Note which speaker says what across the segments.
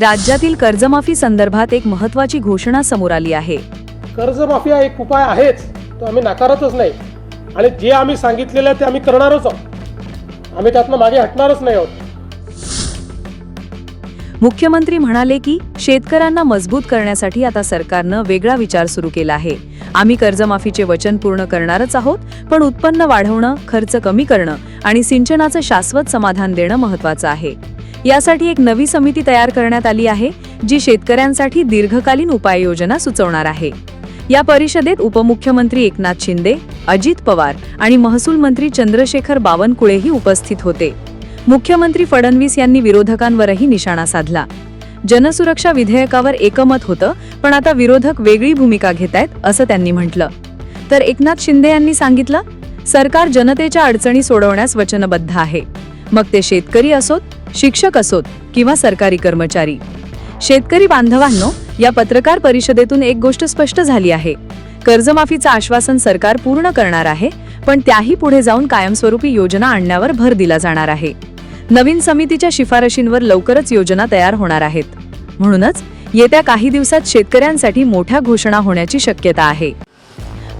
Speaker 1: राज्यातील कर्जमाफी संदर्भात एक महत्वाची घोषणा समोर आली आहे.
Speaker 2: कर्जमाफी हा एक उपाय आहेच तो आम्ही नाकारतच नाही. आणि जे आम्ही सांगितलेलं ते आम्ही करणारच आहोत. आम्ही त्यातनं मागे हटणारच नाही आहोत.
Speaker 1: मुख्यमंत्री म्हणाले की शेतकऱ्यांना मजबूत करण्यासाठी आता सरकारनं वेगळा विचार सुरू केला आहे. आम्ही कर्जमाफीचे वचन पूर्ण करणारच आहोत पण उत्पन्न वाढवणं खर्च कमी करणं आणि सिंचनाचं शाश्वत समाधान देणं महत्वाचं आहे. यासाठी एक नवी समिती तयार करण्यात आली आहे जी शेतकऱ्यांसाठी दीर्घकालीन उपाययोजना सुचवणार आहे. या परिषदेत उपमुख्यमंत्री एकनाथ शिंदे अजित पवार आणि महसूल मंत्री चंद्रशेखर बावनकुळेही उपस्थित होते. मुख्यमंत्री फडणवीस यांनी विरोधकांवरही निशाणा साधला. जनसुरक्षा विधेयकावर एकमत होतं पण आता विरोधक वेगळी भूमिका घेत आहेत असं त्यांनी म्हटलं. तर एकनाथ शिंदे यांनी सांगितलं सरकार जनतेच्या अडचणी सोडवण्यास वचनबद्ध आहे. मग ते शेतकरी असोत शिक्षक असोत किंवा सरकारी कर्मचारी. शेतकरी बांधवांनो या पत्रकार परिषदेतून एक गोष्ट स्पष्ट झाली आहे. कर्जमाफीचं आश्वासन सरकार पूर्ण करणार आहे पण त्याही पुढे जाऊन कायमस्वरूपी योजना आणण्यावर भर दिला जाणार आहे. नवीन समितीच्या शिफारशींवर लवकरच योजना तयार होणार आहेत. म्हणूनच येत्या काही दिवसात शेतकऱ्यांसाठी मोठ्या घोषणा होण्याची शक्यता आहे.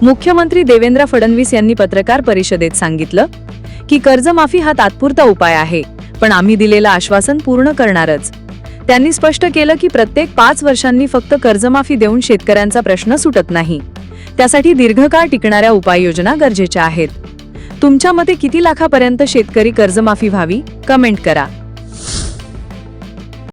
Speaker 1: मुख्यमंत्री देवेंद्र फडणवीस यांनी पत्रकार परिषदेत सांगितलं की कर्जमाफी हा तात्पुरता उपाय आहे. पण आम्ही दिलेलं आश्वासन पूर्ण करणारच. त्यांनी स्पष्ट केलं की प्रत्येक पाच वर्षांनी फक्त कर्जमाफी देऊन शेतकऱ्यांचा प्रश्न सुटत नाही. त्यासाठी दीर्घकाळ टिकणाऱ्या उपाययोजना गरजेच्या आहेत. तुमच्या मते किती लाखापर्यंत शेतकरी कर्जमाफी व्हावी? कमेंट करा.